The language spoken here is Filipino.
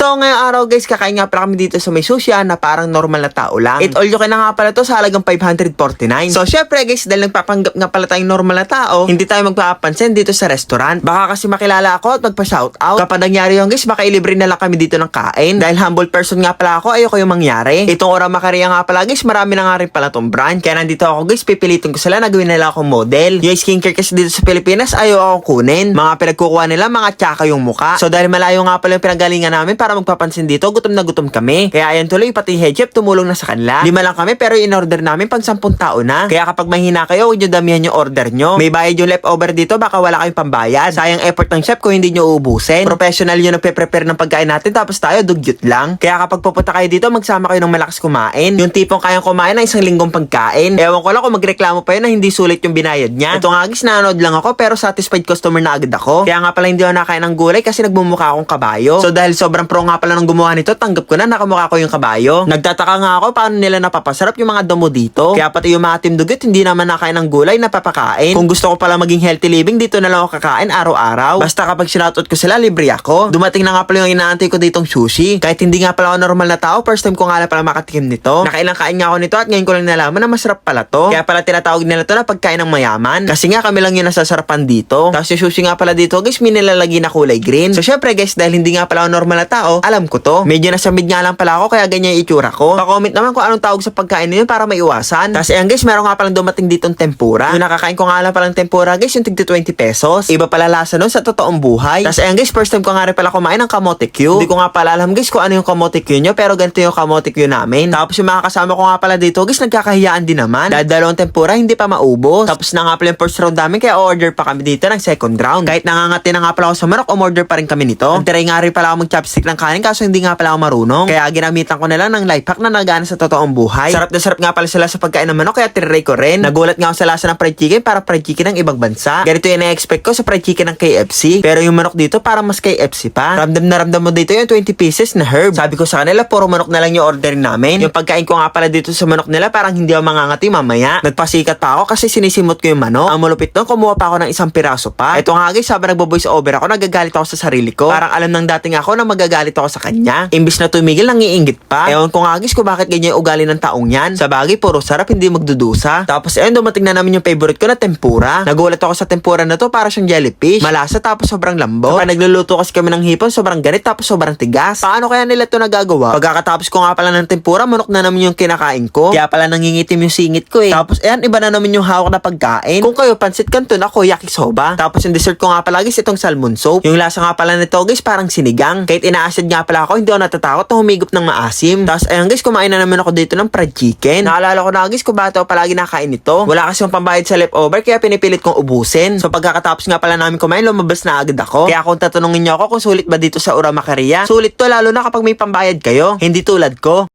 So ngayong araw guys, kakain nga pala kami dito sa may sushi ah, na parang normal na tao lang. It all you can na nga pala to sa halagang 549. So syempre guys, dahil nagpapanggap nga pala tayong normal na tao, hindi tayo magpapansin dito sa restaurant. Baka kasi makilala ako at magpa-shoutout. Kapag nangyari yun guys, baka ilibre na lang kami dito ng kain. Dahil humble person nga pala ako, ayoko yung mangyari. Itong Ora Macaria nga pala guys, marami na nga rin pala tong brand. Kaya nandito ako guys, pipilitin ko sila na gawin nila akong model. Yung skincare kasi dito sa Pilipinas, ayaw akong kunin. Mga pinagkukuha nila, mga tsaka yung muka. So dahil malayo nga pala yung pinagalingan namin para magpapansin dito, gutom na gutom kami. Kaya ayan tuloy, pati head chef tumulong na sa kanila. Lima lang kami pero in-order namin pang 10 tao na. Kaya kapag mahina kayo, huwag nyo damihan yung order nyo. May bayad yung leftover dito, baka wala kayong pambayad. Sayang effort ng chef kung hindi nyo uubusin. Professional yung nagpe-prepare ng pagkain natin tapos tayo dugyot lang. Kaya kapag pupunta kayo dito, magsama kayo ng malakas kumain. Yung tipong kayang kumain ng isang linggong pagkain. Ewan ko lang kung magreklamo pa yun na hindi sulit yung binayad niya. Ito nga guys, nanonood lang ako pero satisfied customer na agad ako. Kaya nga pala hindi ako nakain ng gulay kasi nagmumukha akong kabayo. So dahil sobrang pro nga pala ng gumawa nito, tanggap ko na nakamukha ko yung kabayo. Nagtataka nga ako paano nila napapasarap yung mga damo dito. Kaya pati yung mga team hindi naman nakain ng gulay, napapakain. Kung gusto ko pala maging healthy living, dito na lang ako kakain araw-araw. Basta kapag sinoutout ko sila, libre ako. Dumating na nga pala yung inaantay ko ditong sushi. Kahit hindi nga pala ako normal na tao, first time ko nga pala makatikim nito. Nakailang kain nga ako nito at ngayon ko lang nalaman na masarap pala to. Kaya pala tinatawag nila to na pagkain ng mayaman. Kasi nga kami lang yung nasasarapan dito. Tapos yung sushi nga pala dito, guys, may nilalagay na kulay green. So syempre guys, dahil hindi nga pala ako normal na tao, alam ko to. Medyo nasa mid nga lang pala ako, kaya ganyan yung itsura ko. Pa-comment naman kung anong tawag sa pagkain nyo para maiwasan. Tapos ayan guys, meron nga palang dumating ditong tempura. Yung nakakain ko nga lang palang tempura guys, yung tigti 20 pesos. Iba pala lasa nun sa totoong buhay. Tapos ayan guys, first time ko nga rin pala kumain ng kamote Q. Hindi ko nga pala alam guys kung ano yung kamote Q nyo, pero ganito yung kamote Q namin. Tapos yung mga kasama ko nga pala dito guys, nagkakahiyaan din naman. Dahil dalawang tempura, hindi pa maubos. Tapos na nga pala yung first round namin, kaya order pa kami dito ng second round. Kahit nangangati na nga pala ako sa manok, umorder pa rin kami nito. Nagtry nga rin pala ako mag-chopstick ng kanin, kaso hindi nga pala ako marunong. Kaya ginamitan ko na lang ng life hack na nagana sa totoong buhay. Sarap na sarap nga pala sila sa pagkain ng manok, kaya tinry ko rin. Nagulat nga ako sa lasa ng fried chicken para fried chicken ng ibang bansa. Ganito yung na-expect ko sa fried chicken ng KFC. Pero yung manok dito, para mas KFC pa. Ramdam na ramdam mo dito yung 20 pieces na herb. Sabi ko sa kanila, puro manok na lang yung order namin. Yung pagkain ko nga pala dito sa manok nila, parang hindi ako mangangati mamaya. Nagpasikat pa ako kasi sinisimot ko yung manok. Ang malupit nun, kumuha pa ako ng isang piraso pa. Ito nga guys, sabi nagbo-voice over ako, nagagalit ako sa sarili ko. Parang alam ng dating ako na magagalit ako sa kanya. Imbis na tumigil, nangiinggit pa. Ewan ko nga kung bakit ganyan ugali ng taong yan. Sa bagay, puro sarap, hindi magdudusa. Tapos ayun, dumating na namin yung favorite ko na tempura. Nagulat ako sa tempura na to, para siyang jellyfish. Malasa tapos sobrang lambo. Kapag nagluluto kasi kami ng hipon, sobrang ganit tapos sobrang tigas. Paano kaya nila to nagagawa? Pagkakatapos ko nga pala ng tempura, manok na naman yung kinakain ko. Kaya pala nangingitim yung singit ko eh. Tapos ayan, iba na naman yung hawak na pagkain. Kung kayo, pansit canton ako, yakisoba. Tapos yung dessert ko nga pala guys, itong salmon soup. Yung lasa nga pala nito guys, parang sinigang. Kahit ina-acid nga pala ako, hindi ako natatakot na humigop ng maasim. Tapos ayan guys, kumain na naman ako dito ng fried chicken. Naalala ko na guys kung bakit ako palagi nakain ito. Wala kasi yung pambayad sa leftover, kaya pinipilit kong ubusin. So pagkakatapos nga pala namin kumain, lumabas na agad ako. Kaya kung tatanungin niyo ako kung sulit ba dito sa Uramacaria, sulit to lalo na kapag may pambayad kayo. Hindi tulad ko.